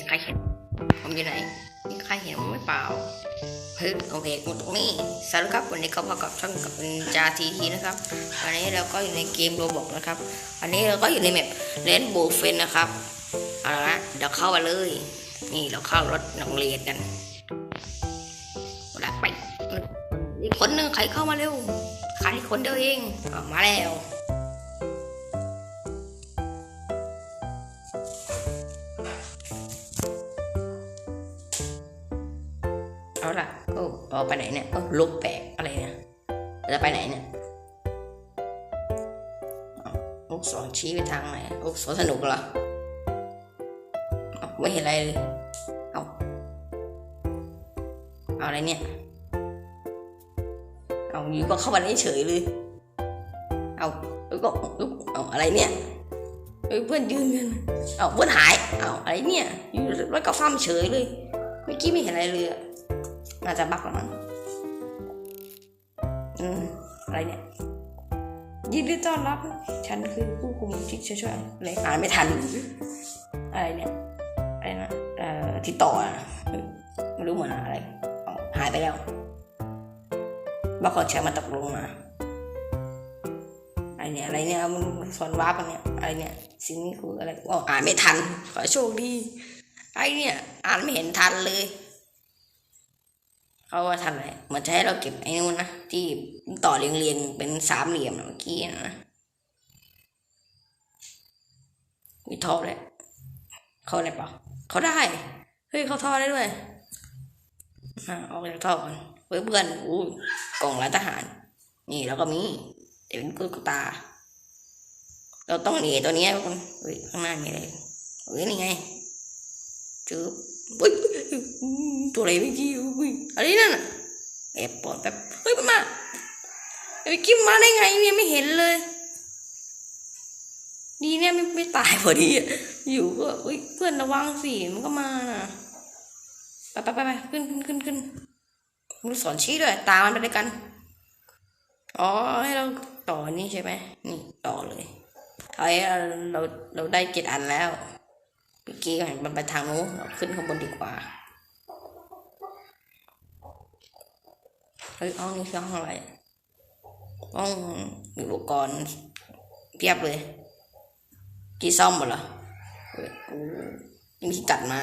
ีใครเห็น ผมอยู่ไหน มีใครเห็นผมไม่เปล่าเฮ้ยโอเคกูตรงนี้สวัสดีครับวันนี้ก็พบกับช่องกับจาทีทีนะครับวันนี้เราก็อยู่ในเกมโรบอกนะครับวันนี้เราก็อยู่ในแมปเลนโบเฟนนะครับเอาละเดี๋ยวเข้ามาเลย นี่เราเข้ารถโรงเรียนกันเอาละไปอีกคนหนึ่งใครเข้ามาเร็วขาดอีกคนเดียวเองออกมาแล้ว เอาไปไหนเนี่ยเออลูกแปลกอะไรเนี่ยจะไปไหนเนี่ยลูกศรชี้ไปทางไหนลูกศรสนุกเหรอไม่เห็นอะไรเลยเอาเอาอะไรเนี่ยเอาอยู่ก็เข้ามาได้เฉยเลยเอาแล้วก็เอาอะไรเนี่ยเอ้ยเพื่อนยืนกันเอาเพื่อนหายเอาอะไรเนี่ยอยู่แล้วก็ฟ้ามเฉยเลยเมื่อกี้ไม่เห็นอะไรเลยอะ น่าจะบักแล้วมั้งอืมอะไรเนี่ยยินดีต้อนรับ ฉันคือผู้คุมที่ช่วยช่วยอะไรอ่านไม่ทัน อะไรเนี่ยอะไรนะเอ่อที่ต่ออะไม่รู้เหมือนอะไรหายไปแล้วบักขอแชร์มาตกลงมาอะไรเนี่ยอะไรเนี่ยมันสอนวาร์ปเนี่ยอะไรเนี่ยสิ่งนี้คืออะไรอ๋ออ่านไม่ทัน ขอโชคดีไอ้เนี่ย อ่านไม่เห็นทันเลย เขาว่าทำอะไรเหมือนจะให้เราเก็บไอ้นู่นนะที่ต่อเรียงเรียงๆเป็นสามเหลี่ยมเมื่อกี้นะมีท่อเลยเขาไรเปล่าเขาได้เฮ้ยเขาท่อได้ด้วยอะออกจากท่อก่อนเพื่อนเพื่อนอู้กล่องร้านทหาร นี่แล้วก็มีเดี๋ยวเป็นกุตา เราต้องหนีตัวนี้ทุกคนเฮ้ยข้างหน้ามีอะไรเฮ้ยนี่ไงจืบ ตัวอะไรเมื่อกี้อุ้ยอะไรนั่นน่ะแอบปอดแบบเฮ้ยมาไอ้เมื่อกี้มาได้ไงเนี่ยไม่เห็นเลย ดีเนี่ยไม่ไม่ตายพอดีอยู่ก็อุ้ยเพื่อนระวังสิมันก็มาน่ะไปไปไปไปขึ้นขึ้นขึ้นขึ้นมึงสอนชี้ด้วย ตามมันไปด้วยกัน อ๋อให้เราต่อนี่ใช่ไหมนี่ต่อเลยเอาให้เราเราเราได้เจ็ดอันแล้ว เมื่อกี้เห็นมันไปทางนู้นเราขึ้นข้างบนดีกว่า เฮ้ยห้องนี้คือห้องอะไรห้องมีอุปกรณ์เพียบเลยที่ซ่อมหมดเหรอเฮ้ยโอ้มีที่ตัดไม้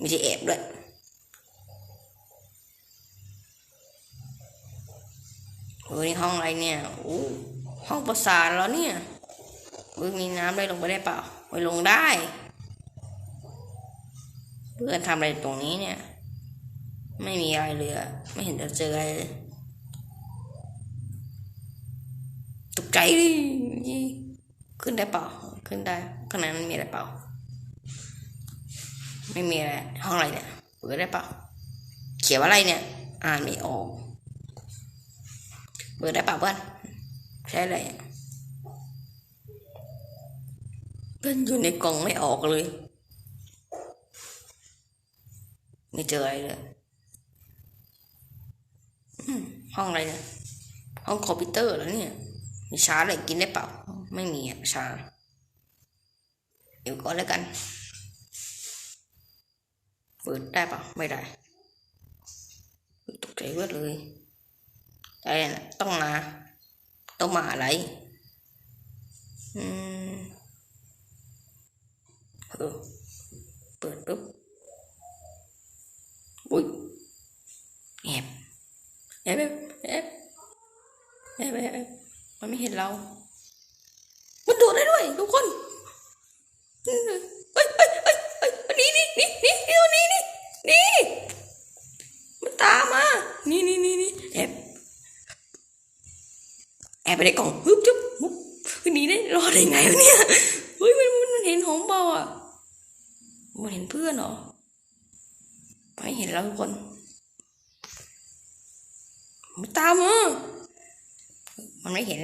มีที่แอบด้วยเฮ้ยนี่ห้องอะไรเนี่ย โอ้ห้องประสาทแล้วเนี่ย เฮ้ยมีน้ำได้ลงไปได้เปล่าไปลงได้ เพื่อนทำอะไรตรงนี้เนี่ย ไม่มีอะไรเลยไม่เห็นจะเจออะไรเลยตกใจดิยี่ขึ้นได้เปล่า ขึ้นได้ข้างในมันมีอะไรเปล่า ไม่มีอะไรห้องอะไรเนี่ยเปิดได้เปล่า เขียนว่าอะไรเนี่ย อ่านไม่ออก เปิดได้เปล่าเพื่อนใช่อะไเพื่อนอยู่ในกล่องไม่ออกเลย ไม่เจออะไรเลยห้องอะไรเนี่ยห้องคอมพิวเตอร์แล้วเนี่ย มีชาอะไรกินได้เปล่า ไม่มีอะชาเดี๋ยวก่อนแล้วกัน เปิดได้เปล่าไม่ได้ตกใจเวดเลยอะไรต้องมา ต้องมาอะไร อืม เปิดปุ๊บอุ้ยแอบแอบแอบแอบแอบมันไม่เห็นเรา มันโดดได้ด้วยทุกคนเฮ้ยเฮ้ยเฮ้ยเฮ้ยนี่นี่นี่นี่นี่นี่นี่ มันตามมา นี่นี่นี่นี่แอบแอบไปในกล่องฮึบจุ๊บมุบหนีได้รอดได้ไงวะเนี่ย เฮ้ยมันมันเห็นของเบาอะ มันเห็นเพื่อนเหรอไม่เห็นเราทุกคนมันตามมามันไม่เห็น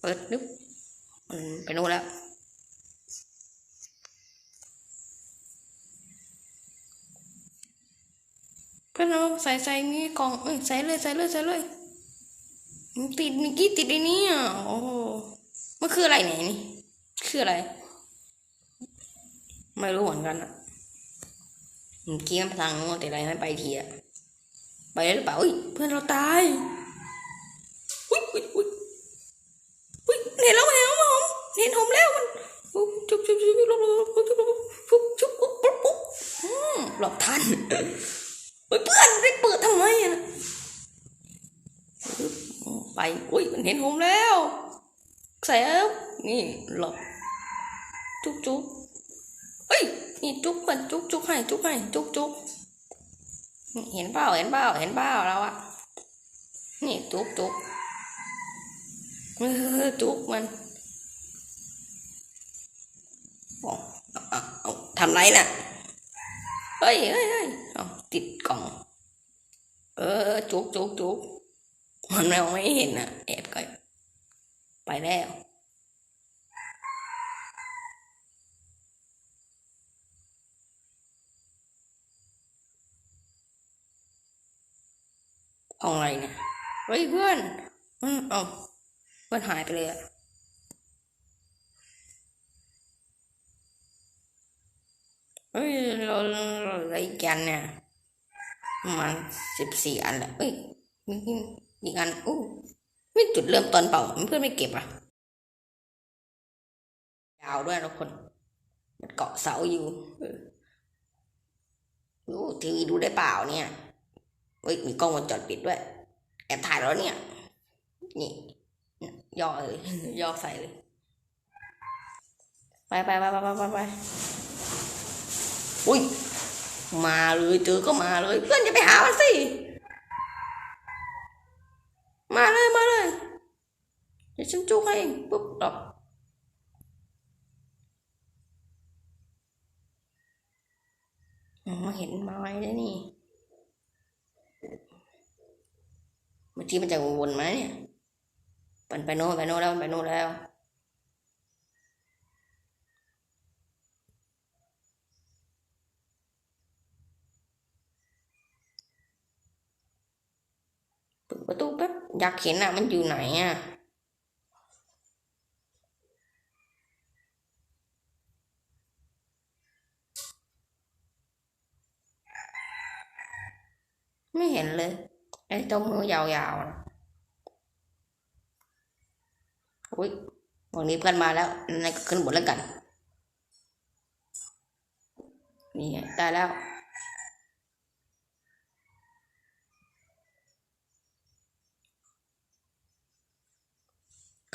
เปิดนึกมันไปนู่นแล้วเพื่อนเราใส่ใส่นี่กล่องเอ้ยใส่เลยใส่เลยใส่เลยมันติดเมื่กี้ติดในนี้อะโอ้มันคืออะไรเนี่ยนี่ คืออะไร ไม่รู้เหมือนกันอะเกี้มันทางแต่อะไรไม่ไปทีอะไปได้หรือเปล่าอุ้ยเพื่อนเราตายอุ้ยอุ้ยอุ้ยอุ้ยเห็นแล้วเห็นแล้วผมเห็นผมแล้วมันอุ๊บจุ๊บจุ๊บจุ๊บจุ๊บจุ๊บจุ๊บจุ๊บจุ๊บจุ๊บปุ๊บปุ๊บปุ๊บอืมหลบทันเฮ้ยเพื่อนไปเปิดทำไมอะไปอุ้ยมันเห็นผมแล้วใส่แล้วนี่หลบ จุ๊บจุ๊บเอ้ย นี่จุกมันจุกจุกให้จุกให้จุกจุกเห็นเปล่าเห็นเปล่าเห็นเปล่าเราอะนี่จุกจุกเออจุกมันโอ้เอาเอาเอาทำไรน่ะ เฮ้ยเฮ้ยเฮ้ยติดกล่อง เออ จุกจุกจุกมันมองไม่เห็นอะแอบก็ไปแล้ว ห้องอะไรเนี่ยเฮ้ยเพื่อนอืมเอาเพื่อนหายไปเลยอะเฮ้ยเราเราอะไรกันเนี่ยประมาณสิบสี่อันแหละเฮ้ยมีอีกอันอู้ไม่จุดเริ่มต้นเปล่าเพื่อนไม่เก็บอะยาวด้วยทุกคนมันเกาะเสาอยู่ดูทีวีดูได้เปล่าเนี่ย เฮ้ยมีกล้องวงจรปิดด้วย แอบถ่ายแล้วเนี่ย นี่ย่อเลยย่อใส่เลยไปไปไปไปไปไปไปอุ้ยมาเลยเจอก็มาเลย เพื่อนจะไปหามันสิ มาเลยมาเลย เดี๋ยวฉันจุกให้เองปุ๊บดอกอ๋อมาเห็นไม้ได้นี่ เมื่อกี้มันจะวนไหมเนี่ยมันไปโน่นไปโน่นแล้วไปโน่นแล้ว เปิดประตูแป๊บอยากเห็นอะมันอยู่ไหนอะไม่เห็นเลย ไอ้ตรงมือยาวๆนะอุ้ยวันนี้เพื่อนมาแล้วนายก็ขึ้นบนแล้วกัน นี่ไงได้แล้ว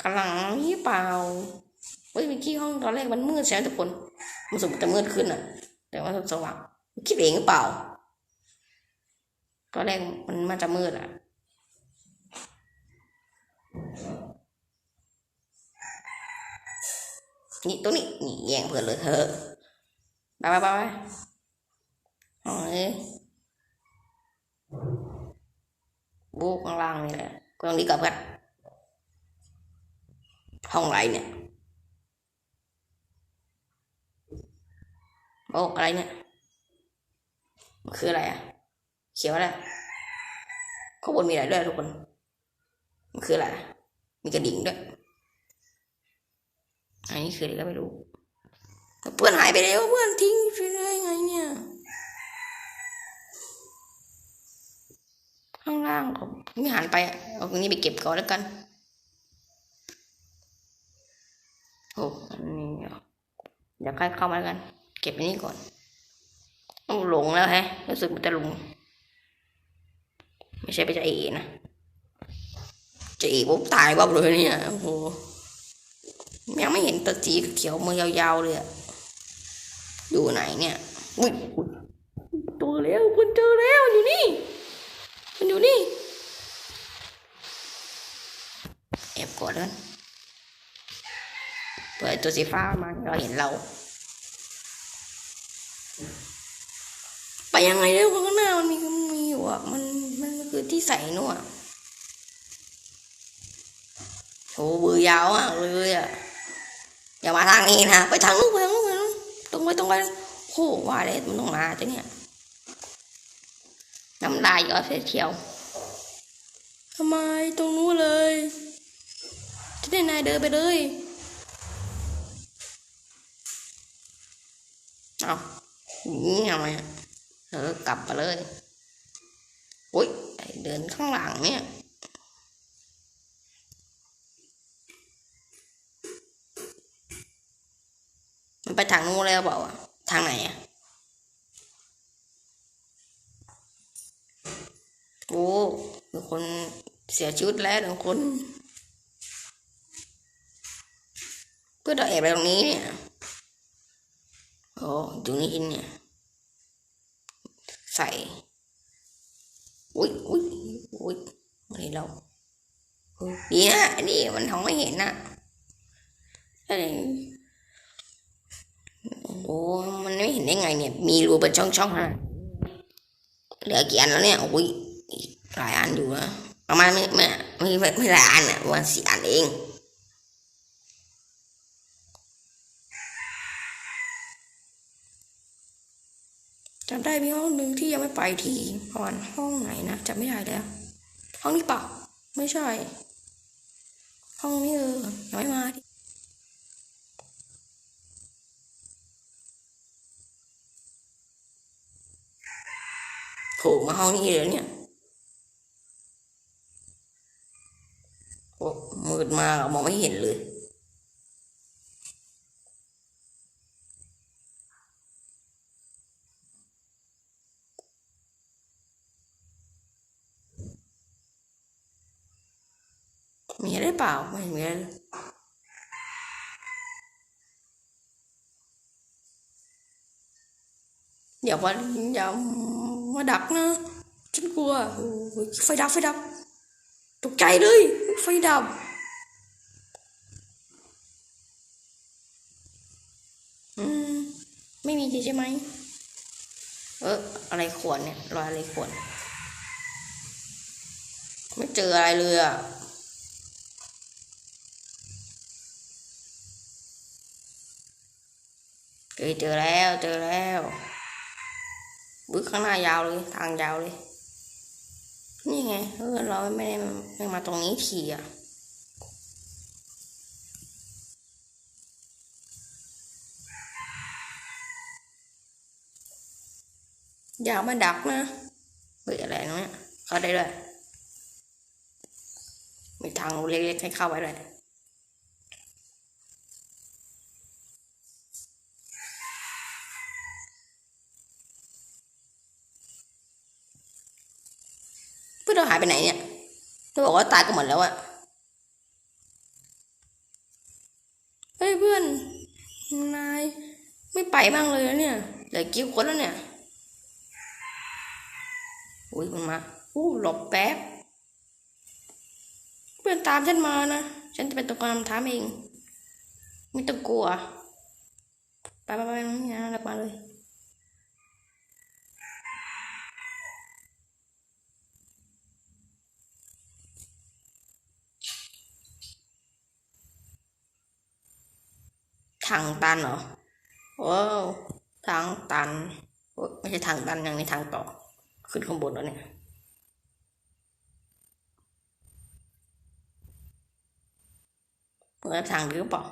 กำลังนี่เปล่าเฮ้ยเมื่อกี้ห้องตอนแรกมันมืดใช่ไหมทุกคน มันสมมติจะมืดขึ้นอะ แต่ว่าสว่างคิดเองหรือเปล่า ตอนแรกมันมันจะมืดอะ นี่ตัวนี้นี่แย่งเพื่อนเลยเธอะไปไปไปไปห้องนี้บูข้างล่างนี่แหละกล้องนี้กับกันห้องไรเนี่ยโอ้อะไรเนี่ยมันคืออะไรอะ ขียวอะไรข้างบนมีอะไรด้วยทุกคน มันคืออะไร มีกระดิ่งด้วย อันนี้คืออะไรก็ไม่รู้ เพื่อนหายไปแล้วเพื่อนทิ้งไปได้ไงเนี่ย ข้างล่างผมไม่หันไป เอาตรงนี้ไปเก็บก่อนแล้วกัน โอ้อันนี้เดี๋ยวใกล้เข้ามาแล้วกัน เก็บอันนี้ก่อนต้องหลงแล้วแฮะ รู้สึกมันจะหลง ไม่ใช่ไปจะเอนะจะเอปุ๊บตายบ๊อบเลยเนี่ยโอ้โหยังไม่เห็นตัวสีเขียวมือยาวๆเลยอะอยู่ไหนเนี่ยอุ้ยตัวแล้วคุณเจอแล้วอยู่นี่ มันอยู่นี่แอบกดแล้วเปิดตัวสีฟ้ามาเราเห็นเรา ไปยังไงเร็วข้างหน้ามันมีมีอยู่อะมัน นั่นก็คือที่ใส่นู่ดโหเบือยาวอะเลยอะอย่ามาทางนี้นะไปทางนู้นไปทางนู้นตรงไปตรงไปโหว่าเลยมันต้องมาจ้งเนี่ยน้ำลายยอดเสียเขียวทำไมตรงนู้นเลยที่ไหนนายเดินไปเลยเอาอย่างนี้ทำไมเออกลับไปเลย เดินข้างหลังเนี่ยมันไปทางนู้นแล้วเปล่าทางไหนอะโอ้มีคนเสียชีวิตแล้วหนึ่งคน เพื่อเราแอบไปตรงนี้เนี่ยโอ้ตรงนี้เนี่ย ใส่ อุ้ยอุ้ยอุ้ยอะไรเราเนี่ยนี่มันท้องไม่เห็นอะอะไรโอ้มันไม่เห็นได้ไงเนี่ย มีรูเป็นช่องๆฮะเหลือกี่อันแล้วเนี่ย อุ้ยหลายอันอยู่นะประมาณไม่ไม่ไม่ไม่หลายอันอะประมาณสี่อันเอง จำได้มีห้องหนึ่งที่ยังไม่ไปทีประมาณห้องไหนนะจำไม่ได้แล้ว ห้องนี้ปล่าไม่ใช่ ห้องนี้เออยังไม่มาดิโผล่มาห้องนี้เลยเนี่ยโอ้มืดมากมองไม่เห็นเลย มีอะไรเปล่าไม่มีอะไรเลยอย่ามาอย่ามาดักนะฉันกลัวไฟดับไฟดับตกใจเลยไฟดับอืมไม่มีใช่ไหมเอออะไรขวนเนี่ยรอยอะไรขวนไม่เจออะไรเลยอะ เจอเจอแล้วเจอแล้วบึกข้างหน้ายาวเลยทางยาวเลยนี่ไงเออเราไม่ได้ไม่มาตรงนี้ทีอะอย่ามาดักนะเฮ้ยอะไรนะเนี่ยเข้าได้ด้วยมีทางเล็ เข้าไปด้วยเพื่อนเราหายไปไหนเนี่ยเราบอกว่าตายกันหมดแล้วอะเฮ้ยเพื่อนนายไม่ไปบ้างเลยนะเนี่ยเหลือกี่คนแล้วเนี่ยอุ้ยมันมาอู้หลบแป๊บ เพื่อนตามฉันมานะ ฉันจะเป็นตัวกลางถามเอง ไม่ต้องกลัว ไปไปไปนี่นะรับมาเลย ทางตันเหรอโอ้วทางตันไม่ใช่ทางตันอย่างนี้ทางต่อ ขึ้นข้างบนแล้วเนี่ยเปิดทางหรือเปล่า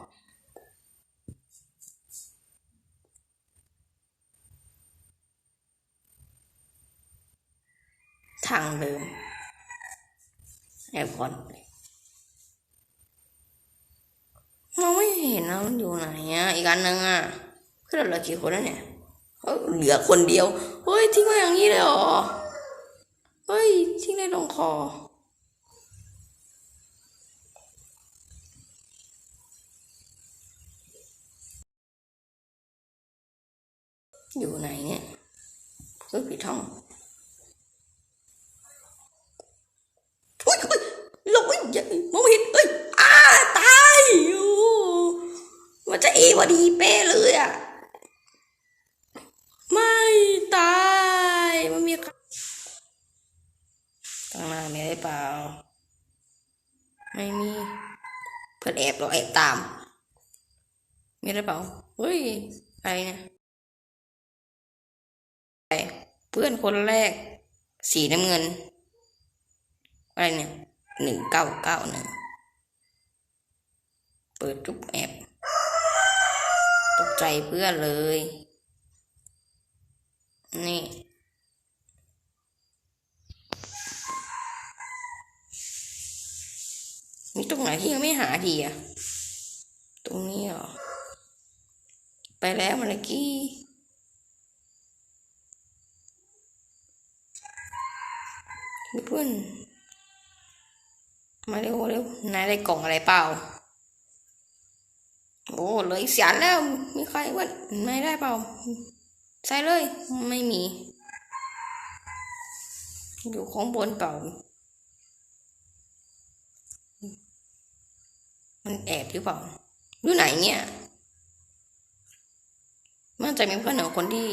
ทางเดิมแอบก่อน มองไม่เห็นนะมันอยู่ไหนอะอีกอันหนึ่งอะคือเราเหลือกี่คนแล้วเนี่ยเอ้าเหลือคนเดียว เฮ้ยทิ้งไว้อย่างนี้เลยเหรอ เฮ้ยทิ้งได้ลงคอ อยู่ไหนเนี่ยเฮ้ยผิดห้องอุ้ยอุ้ยหลบอุ้ยอย่ามองไม่เห็นเอ้ยอ้าตายโอ้มัน จะเอพอดีเป๊ะเลยอะ ไม่ตายมันมีข้างหน้ามีอะไรเปล่า ไม่มี เพื่อนแอบเราแอบตาม มีอะไรเปล่าเฮ้ยอะไรเนี่ยเพื่อนคนแรก สีน้ำเงิน อะไรเนี่ยหนึ่งเก้าเก้าหนึ่งเปิดจุ๊บแอบ กใจเพื่อเลย นี่ มีตรงไหนที่ยังไม่หาดีอะตรงนี้เหรอ ไปแล้วมาเลกี้เพื่อนมาเร็วเร็วนายได้กล่องอะไรเปล่า โอ้เหลยเสียนแล้ว มีใครว่านายได้เปล่า ใส่เลย ไม่มี อยู่ข้างบนเปล่า มันแอบหรือเปล่า อยู่ไหนเนี่ย มันจะมีเพื่อนหนึ่งคนที่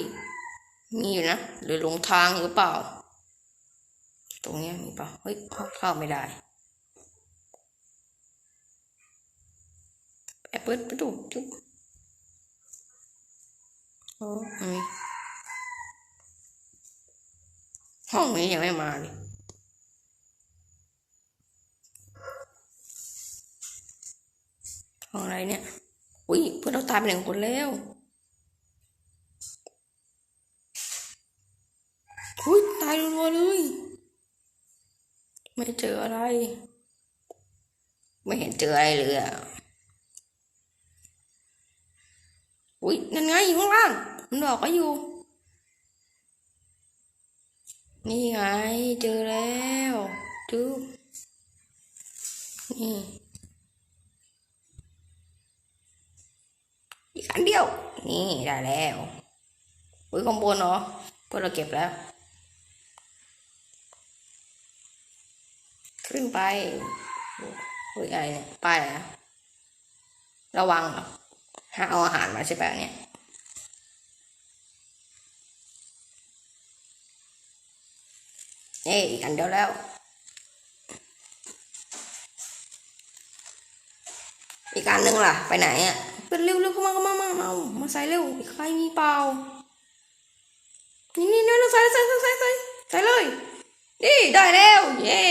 มีอยู่นะ หรือหลงทางหรือเปล่า ตรงเนี้ยมีเปล่า เฮ้ย เข้าไม่ได้ แอบเปิดประตูจุ๊บโอ้ไม่มีห้องนี้ยังไม่มาเลยห้องอะไรเนี่ยอุ้ยเพื่อนเราตายไปหนึ่งคนแล้วอุ้ยตายรัวเลย ไม่เจออะไร ไม่เห็นเจออะไรเลยอะ อุ้ยนั่นไงอยู่ข้างล่าง มันบอกว่าอยู่ นี่ไงเจอแล้วจุ๊บนี่อีกอันเดียว นี่ได้แล้วอุ้ยข้างบนเนาะพื่อนเราเก็บแล้ว ขึ้นไปอุ้ยอะไรเนี่ยป้ายอะระวังเหรอ หาเอาอาหารมาใช่ปะเนี่ยเอ้ยอีกอันเดียวแล้วอีกอันหนึ่งล่ะ ไปไหนอะเป็นเร็วเร็วเข้ามาเข้ามามามามาใส่เร็วใครมีเปล่านี่นี่นี่เราใส่ใส่ใส่ใส่ใส่ใส่เลยนี่ได้แล้ว เย่